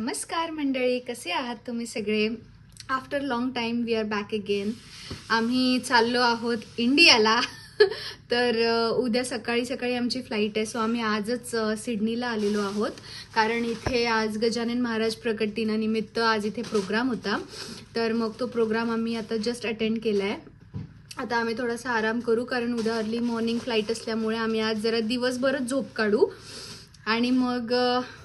नमस्कार मंडळी कसे आहात तुम्ही सगळे? After long time we are back again आम्ही चाललो आहोत इंडियाला. तर उद्या सकाळी सकाळी आमची फ्लाईट आहे सो आम्ही आजच सिडनीला आलेलो आहोत. कारण इथे आज गजानन महाराज प्रकट दिनानिमित्त आज इथे प्रोग्राम होता. तर मग तो प्रोग्राम आम्ही आता जस्ट अटेंड केला आहे आता आम्ही थोडासा आराम करू कारण उद्या अर्ली मॉर्निंग फ्लाईट असल्यामुळे आम्ही आज जरा दिवसभरच झोप काढू. आणि मग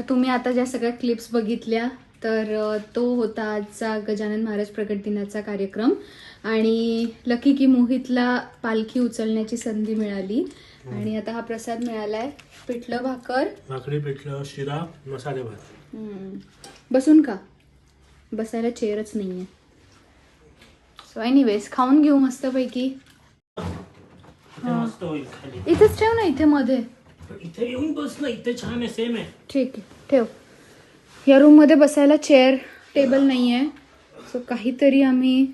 तर तुम्ही आता ज्या सगळ्या क्लिप्स बघितल्या तर तो होता आजचा गजानन महाराज प्रकट दिनाचा कार्यक्रम. आणि लकी की मोहितला पालखी उचलण्याची संधी मिळाली. आणि आता हा प्रसाद मिळालाय. पिठलं भाकर. भाकरी पिठलं शिरा मसाले भात. बसून का? बसायला चेअरच नाहीये. सो एनिवेज खाऊन घेऊ मस्तपैकी. मस्त होईल खाली. इथेच ठेव ना इथे मध्ये. इथे येऊन बस ना इथे छान आहे सेम आहे. ठीक आहे ठेव. या रूममध्ये बसायला चेअर टेबल नाही आहे सो काहीतरी आम्ही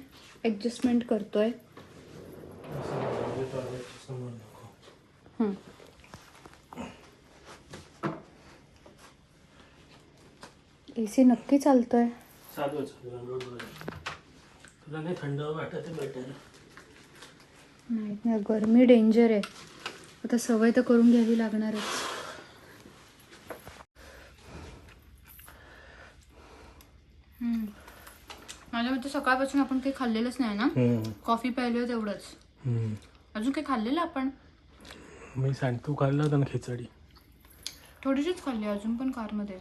ॲडजस्टमेंट करतोय. समोर नको हं. ए सी नक्की चालतोय. चालू आहे, चालू आहे, बरोबर आहे. तुला नाही थंड वाटत बेटर नाही नाही गरमी डेंजर आहे. आता सवय तर करून घ्यावी लागणारच. हम्म. माझ्या मते सकाळपासून आपण काही खाल्लेलंच नाही ना? कॉफी प्यायलो तेवढंच. अजून काही खाल्लेलं आपण? मी सांग तू खाल्लं होतं ना खिचडी. थोडीशीच खाल्ली अजून पण कारमध्ये.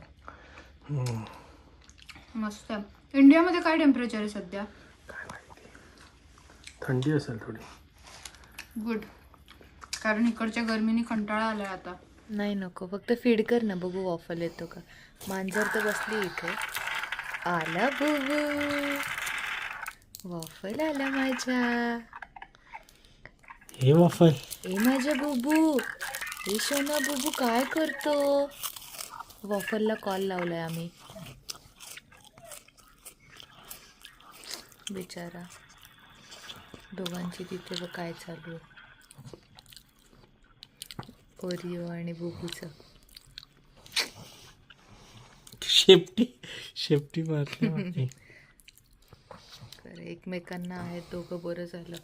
मस्त आहे. इंडियामध्ये काय टेम्परेचर आहे सध्या? काय माहिती. थंडी असेल थोडी. गुड कारण इकडच्या गरमीने कंटाळा आलाय आता. नाही नको फक्त फीड कर ना बघू वॉफल येतो का? मांजर तर बसली इथे. आला बुबू. वॉफल आला माझ्या. हे वाफल ए माझ्या बुबू. ए सोना बुबू काय करतो? वॉफलला कॉल लावलाय आम्ही. बिचारा. दोघांची तिथे बघ काय चालू आहे. ओरिओ आणि बुबूचं. शेपटी शेपटी मारली एकमेकांना आहेत दोघं बरं झालं.